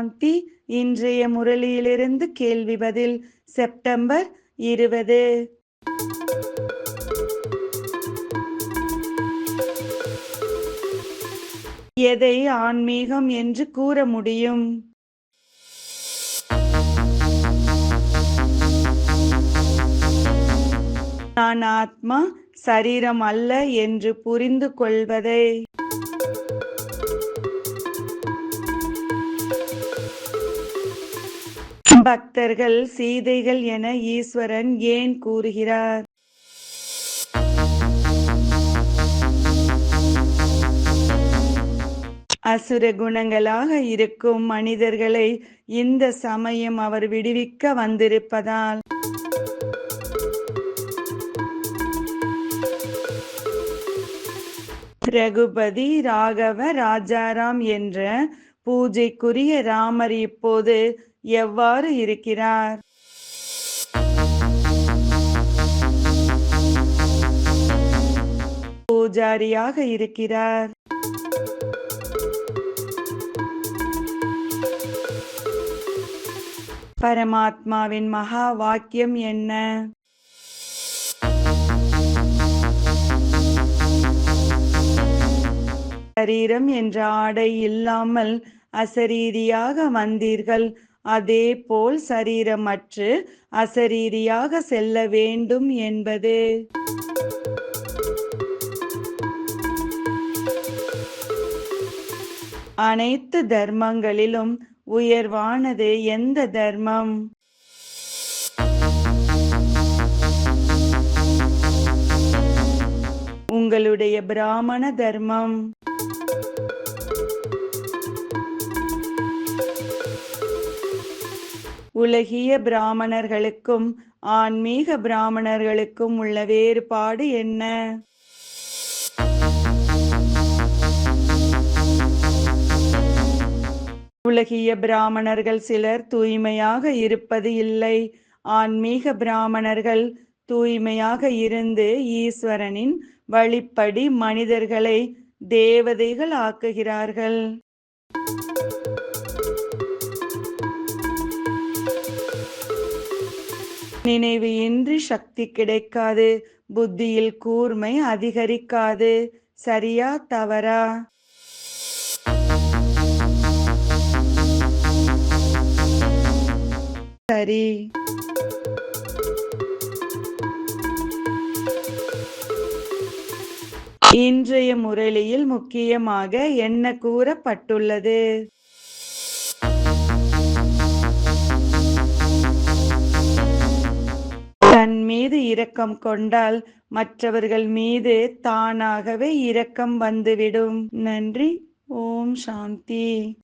சாந்தி இன்றைய முரளியிலிருந்து கேள்வி பதில் செப்டம்பர் இருபது. எதை ஆன்மீகம் என்று கூற முடியும்? நான் ஆத்மா சரீரம் அல்ல என்று புரிந்து கொள்வதை. பக்தர்கள் சீதைகள் என ஈஸ்வரன் ஏன் கூறுகிறார்? அசுர குணங்களாக இருக்கும் மனிதர்களை இந்த சமயம் அவர் விடுவிக்க வந்திருப்பதால். ரகுபதி ராகவ ராஜாராம் என்ற பூஜைக்குரிய ராமர் இப்போது எவ்வாறு இருக்கிறார்? பூஜாரியாக இருக்கிறார். பரமாத்மாவின் மகா வாக்கியம் என்ன? சரீரம் என்ற ஆடை இல்லாமல் அசரீரியாக வந்தீர்கள். அதே போல் சரீரமற்று அசரீரியாக செல்ல வேண்டும் என்பது. அனைத்து தர்மங்களிலும் உயர்வானது எந்த தர்மம்? உங்களுடைய பிராமண தர்மம். உலகிய பிராமணர்களுக்கும் ஆன்மீக பிராமணர்களுக்கும் உள்ள வேறுபாடு என்ன? உலகிய பிராமணர்கள் சிலர் தூய்மையாக இருப்பது இல்லை. ஆன்மீக பிராமணர்கள் தூய்மையாக இருந்து ஈஸ்வரனின் வழிப்படி மனிதர்களை தேவதைகள் ஆக்குகிறார்கள். நினைவு இன்றி சக்தி கிடைக்காது புத்தியில் கூர்மை அதிகரிக்காது. சரியா தவறா? சரி. இன்றைய முரளியில் முக்கியமாக என்ன கூறப்பட்டுள்ளது? தன் மீது இரக்கம் கொண்டால் மற்றவர்கள் மீது தானாகவே இரக்கம் வந்துவிடும். நன்றி. ஓம் சாந்தி.